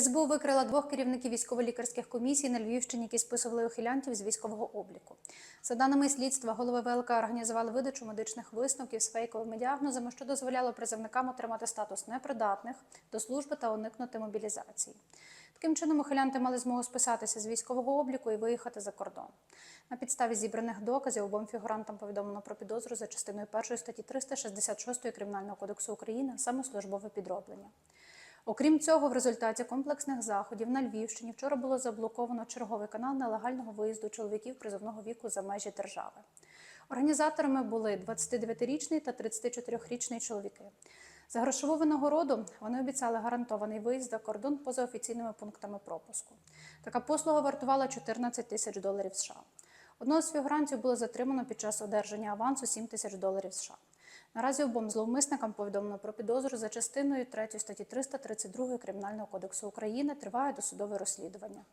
СБУ викрила двох керівників військово-лікарських комісій на Львівщині, які списували ухилянтів з військового обліку. За даними слідства, голови ВЛК організували видачу медичних висновків з фейковими діагнозами, що дозволяло призовникам отримати статус непридатних до служби та уникнути мобілізації. Таким чином, ухилянти мали змогу списатися з військового обліку і виїхати за кордон. На підставі зібраних доказів обом фігурантам повідомлено про підозру за частиною 1 статті 366 Кримінального кодексу України саме службове підроблення. Окрім цього, в результаті комплексних заходів на Львівщині вчора було заблоковано черговий канал нелегального виїзду чоловіків призовного віку за межі держави. Організаторами були 29-річний та 34-річний чоловіки. За грошову винагороду вони обіцяли гарантований виїзд за кордон поза офіційними пунктами пропуску. Така послуга вартувала 14 тисяч доларів США. Одного з фігурантів було затримано під час одержання авансу 7 тисяч доларів США. Наразі обом зловмисникам повідомлено про підозру за частиною 3 статті 332 Кримінального кодексу України. Триває досудове розслідування.